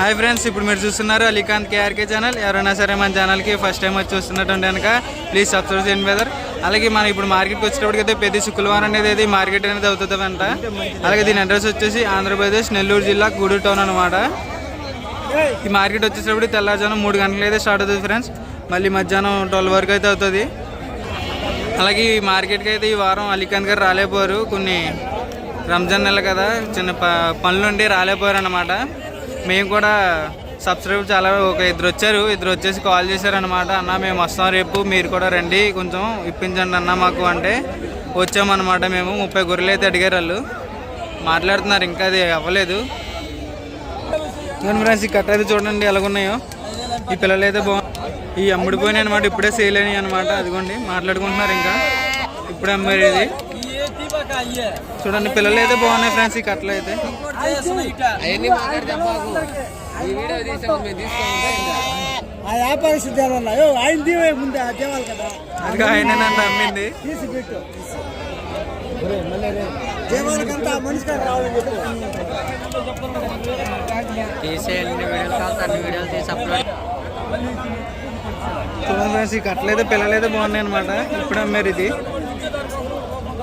Hi friends ఇప్పుడు మీరు చూస్తున్నారు అలీకాంత్ కేఆర్కే ఛానల్ ఎవరైనా సరే మన ఛానల్కి ఫస్ట్ టైం వచ్చి చూస్తున్నటువంటి కనుక ప్లీజ్ సబ్స్క్రైబ్ చేయండి బ్రదర్ అలాగే మనం ఇప్పుడు మార్కెట్కి వచ్చేటప్పటికైతే ప్రతి శుక్రవారం అనేది అయితే మార్కెట్ అనేది అవుతుంది అంట అలాగే దీని అడ్రస్ వచ్చేసి ఆంధ్రప్రదేశ్ నెల్లూరు జిల్లా గూడూరు టౌన్ అనమాట ఈ మార్కెట్ వచ్చేటప్పుడు తెల్లవారుజాము మూడు గంటలకు అయితే స్టార్ట్ అవుతుంది ఫ్రెండ్స్ మళ్ళీ మధ్యాహ్నం ట్వెల్వ్ వరకు అయితే అవుతుంది. అలాగే ఈ మార్కెట్కి అయితే ఈ వారం అలీకాంత్ గారు రాలేపోయారు కొన్ని రంజాన్ నెల కదా చిన్న ప పనులుండి రాలేపోయారు అనమాట మేము కూడా సబ్స్క్రైబ్ చాలా ఒక ఇద్దరు వచ్చారు. ఇద్దరు వచ్చేసి కాల్ చేశారనమాట అన్న మేము వస్తాం రేపు మీరు కూడా రండి కొంచెం ఇప్పించండి అన్న మాకు అంటే వచ్చామన్నమాట మేము. ముప్పై గొర్రెలు అయితే అడిగారు వాళ్ళు. మాట్లాడుతున్నారు ఇంకా అది అవ్వలేదు. చూడండి ఫ్రెండ్స్ ఈ కట్ట అయితే చూడండి ఎలాగున్నాయో. ఈ పిల్లలు అయితే బాగు ఈ అమ్ముడిపోయినాయి అనమాట ఇప్పుడే సేల్ అయినాయి అనమాట అదిగోండి మాట్లాడుకుంటున్నారు ఇంకా. ఇప్పుడే అమ్మారు ఇది. చూడండి పిల్లలు అయితే బాగున్నాయి ఫ్రెండ్స్ ఈ కట్టలు అయితే. ఆ ఆయన దీవే ముందే ఆ దేవాలి కదా. అది ఆయనంట అమ్మింది తీసి పెట్టు. దేవాలకంతా మనిషి వీడియోలు కావాలి అన్ని వీడియోలు తీసి అప్లోడ్ చూడండి ఫ్రెండ్స్ ఈ కట్టలు అయితే పిల్లలు అయితే బాగున్నాయి అనమాట ఇప్పుడు అమ్మారు ఇది.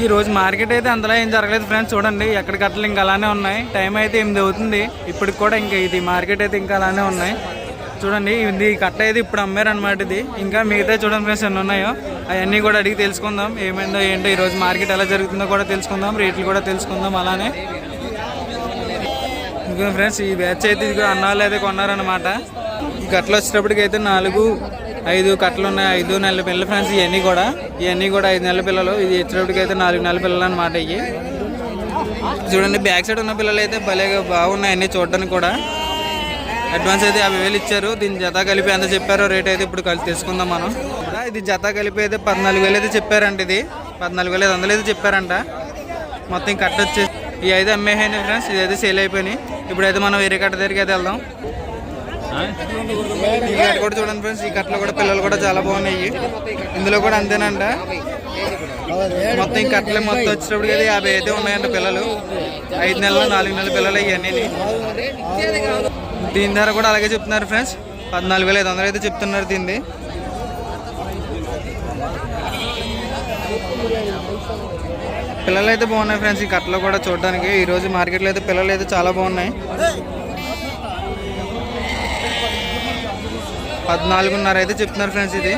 ఈ రోజు మార్కెట్ అయితే అంతలా ఏం జరగలేదు ఫ్రెండ్స్. చూడండి ఎక్కడ కట్టలు ఇంకా అలానే ఉన్నాయి. టైం అయితే ఎనిమిది అవుతుంది. ఇప్పటికి కూడా ఇంకా ఇది మార్కెట్ అయితే ఇంకా అలానే ఉన్నాయి. చూడండి ఇది కట్ట అయితే ఇప్పుడు అమ్మారు అనమాట ఇది. ఇంకా మిగతా చూడండి ఫ్రెండ్స్ ఎన్ని ఉన్నాయో. అవన్నీ కూడా అడిగి తెలుసుకుందాం. ఏమైందో ఏంటో ఈరోజు మార్కెట్ ఎలా జరుగుతుందో కూడా తెలుసుకుందాం. రేట్లు కూడా తెలుసుకుందాం అలానే. ఇంకా ఫ్రెండ్స్ ఈ బ్యాచ్ అయితే ఇదిగో అన్నాళ్ళు అయితే కొన్నారనమాట ఈ కట్టలు వచ్చేటప్పటికి అయితే నాలుగు ఐదు కట్టలు ఉన్నాయి ఐదు నెలల పిల్లలు ఫ్రెండ్స్ ఇవన్నీ కూడా. ఇవన్నీ కూడా ఐదు నెలల పిల్లలు. ఇది వచ్చేటప్పటికి అయితే నాలుగు నెలల పిల్లలు అనమాట ఇవి. చూడండి బ్యాక్ సైడ్ ఉన్న పిల్లలు అయితే భలేగా బాగున్నాయి అన్నీ చూడడానికి కూడా. అడ్వాన్స్ అయితే యాభై వేలు ఇచ్చారు. దీని జత కలిపి ఎంత చెప్పారో రేట్ అయితే ఇప్పుడు కలిసి తెలుసుకుందాం మనం. ఇది జత కలిపి అయితే పద్నాలుగు వేలు అయితే చెప్పారంట ఇది. పద్నాలుగు వేల ఐదు వందలు అయితే చెప్పారంట. మొత్తం ఈ కట్ట వచ్చేసి ఈ అయితే అమ్మేసాయి ఫ్రెండ్స్ ఇదైతే సేల్ అయిపోయినాయి. ఇప్పుడైతే మనం వేరే కట్ట దగ్గరికి అయితే వెళ్దాం. ఈ కట్ట కూడా చూడండి ఫ్రెండ్స్ ఈ కట్టలో కూడా పిల్లలు కూడా చాలా బాగున్నాయి. ఇందులో కూడా అంతేనంట. మొత్తం ఈ కట్టలు మొత్తం వచ్చేటప్పుడు అయితే యాభై అయితే ఉన్నాయంట పిల్లలు. ఐదు నెలలు నాలుగు నెలల పిల్లలు ఇవన్నీ. దీని ధర కూడా అలాగే చెప్తున్నారు ఫ్రెండ్స్. పద్నాలుగు వేల ఐదు వందలు అయితే చెప్తున్నారు దీన్ని. పిల్లలు అయితే బాగున్నాయి ఫ్రెండ్స్ ఈ కట్టలో కూడా చూడడానికి. ఈరోజు మార్కెట్లో అయితే పిల్లలు అయితే చాలా బాగున్నాయి. పద్నాలుగున్నర అయితే చెప్తున్నారు ఫ్రెండ్స్ ఇది.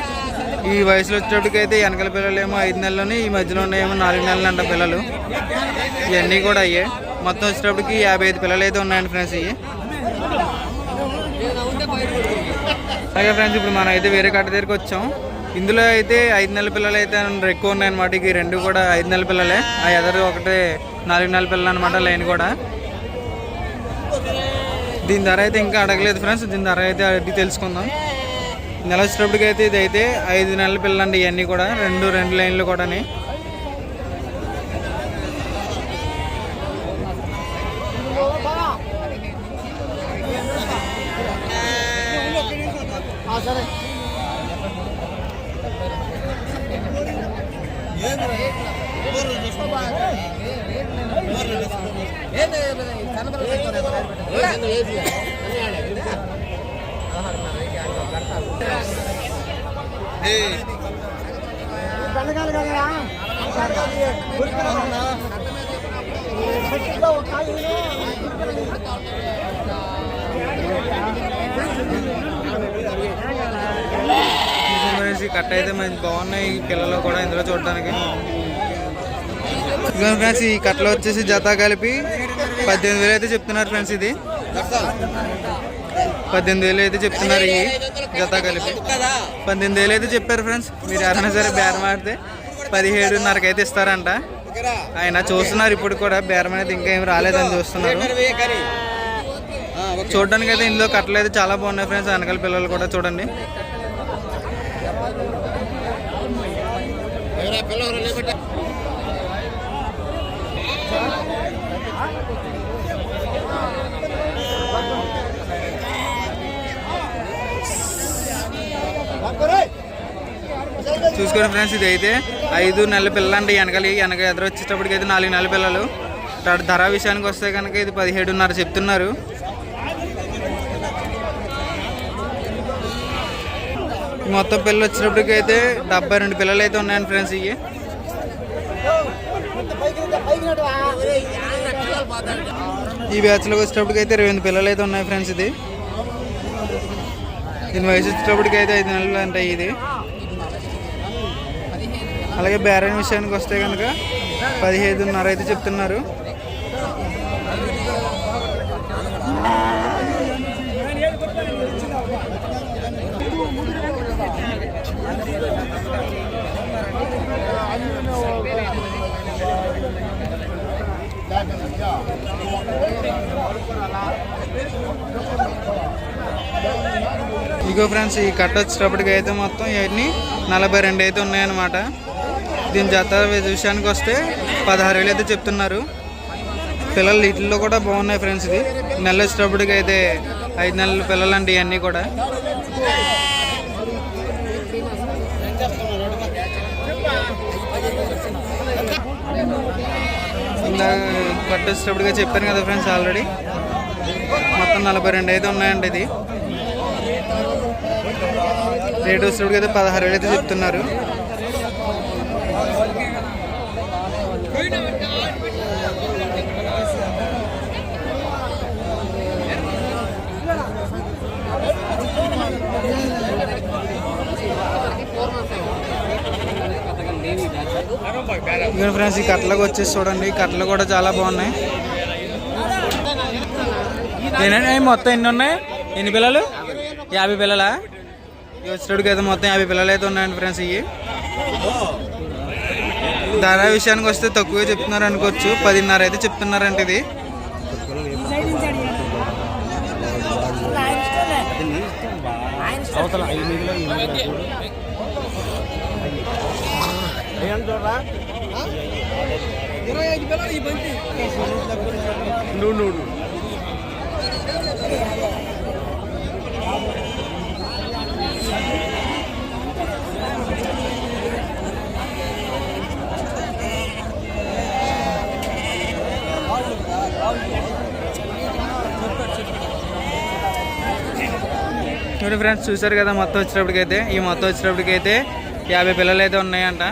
ఈ వయసులో వచ్చేటప్పటికైతే వెనకల పిల్లలు ఏమో ఐదు నెలలని ఈ మధ్యలో ఉన్నాయేమో నాలుగు నెలలు అంట పిల్లలు. ఇవన్నీ కూడా అయ్యాయి మొత్తం వచ్చేటప్పటికి యాభై ఐదు పిల్లలు అయితే ఉన్నాయండి ఫ్రెండ్స్ ఇవి. అలాగే ఫ్రెండ్స్ ఇప్పుడు మనం అయితే వేరే కట్ట దగ్గరికి వచ్చాం. ఇందులో అయితే ఐదు నెలల పిల్లలు అయితే ఎక్కువ ఉన్నాయన్నమాట. ఈ రెండు కూడా ఐదు నెలల పిల్లలే. ఆ ఎదరు ఒకటే నాలుగు నెలల పిల్లలు అనమాట లైన్ కూడా. దీని ధర అయితే ఇంకా అడగలేదు ఫ్రెండ్స్. దీని ధర అయితే అడిగి తెలుసుకుందాం. నెల వచ్చినప్పటికి అయితే ఇదైతే ఐదు నెలల పిల్లలండి ఇవన్నీ కూడా. రెండు రెండు లైన్లు కూడాని. సరే కట్ కట్ట అయితే మంచి బాగున్నాయి పిల్లలు కూడా ఇందులో చూడడానికి ఫ్రెండ్స్ ఈ కట్టలో వచ్చేసి జత కలిపి పద్దెనిమిది వేలు అయితే చెప్తున్నారు ఫ్రెండ్స్ ఇది. పద్దెనిమిది వేలు అయితే చెప్తున్నారు ఈ జత కలిపి. పద్దెనిమిది వేలు అయితే చెప్పారు ఫ్రెండ్స్ మీరు ఎవరైనా సరే బేరం ఆడితే పదిహేడున్నరకి అయితే ఇస్తారంట. ఆయన చూస్తున్నారు ఇప్పుడు కూడా. బేరం అనేది ఇంకా ఏం రాలేదని చూస్తున్నారు. చూడడానికి అయితే ఇందులో కట్టలు అయితే చాలా బాగున్నాయి ఫ్రెండ్స్ వెనకాల పిల్లలు కూడా చూడండి. పిల్లలు చూసుకోండి ఫ్రెండ్స్ ఇది అయితే ఐదు నెలల పిల్లలు అండి వెనకాల వెనక ఎదురు వచ్చేటప్పటికి అయితే నాలుగు నెలల పిల్లలు. ధర విషయానికి వస్తే కనుక ఇది పదిహేడున్నర చెప్తున్నారు. మొత్తం పిల్లలు వచ్చేటప్పటికి అయితే డెబ్బై రెండు పిల్లలు అయితే ఉన్నాయండి ఫ్రెండ్స్ ఇవి. ఈ బ్యాచ్లోకి వచ్చేటప్పటికి అయితే ఇరవై ఎనిమిది పిల్లలు అయితే ఉన్నాయి ఫ్రెండ్స్ ఇది. దీని వయసు వచ్చేటప్పటికి అయితే ఐదు నెలలు ఉంటాయి ఇది. అలాగే బేరం విషయానికి వస్తే కనుక పదిహేదున్నర అయితే చెప్తున్నారు. ఇగో ఫ్రెండ్స్ ఈ కట్ట వచ్చేటప్పటికి అయితే మొత్తం ఇవన్నీ నలభై రెండు అయితే ఉన్నాయన్నమాట. దీని జత విషయానికి వస్తే పదహారు వేలు అయితే చెప్తున్నారు. పిల్లలు వీటిల్లో కూడా బాగున్నాయి ఫ్రెండ్స్ ఇది. నెల వచ్చేటప్పటికి అయితే ఐదు నెలల పిల్లలు అండి ఇవన్నీ కూడా. ఇందాక చెప్పాను కదా ఫ్రెండ్స్ ఆల్రెడీ. మొత్తం నలభై రెండు అయితే ఉన్నాయండి ఇది. రేట్ వచ్చేటప్పటికి అయితే పదహారు వేలు అయితే చెప్తున్నారు. ఇక్కడ ఫ్రెండ్స్ ఈ కట్టలకు వచ్చేసి చూడండి. కట్టలు కూడా చాలా బాగున్నాయి. ఏనండి మొత్తం ఎన్ని ఉన్నాయి? ఎన్ని పిల్లలు? యాభై పిల్లలా? ఇవి అయితే మొత్తం యాభై పిల్లలు అయితే ఉన్నాయండి ఫ్రెండ్స్ ఇవి ధర విషయానికి వస్తే తక్కువే చెప్తున్నారు అనుకోవచ్చు. పదిన్నర అయితే చెప్తున్నారంట ఇది. చూడండి ఫ్రెండ్స్ చూసారు కదా మొత్తం వచ్చేటప్పటికైతే ఈ మొత్తం వచ్చేటప్పటికైతే యాభై పిల్లలు అయితే ఉన్నాయంట.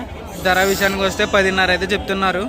ధర విషయానికి వస్తే పదిన్నర అయితే చెప్తున్నారు.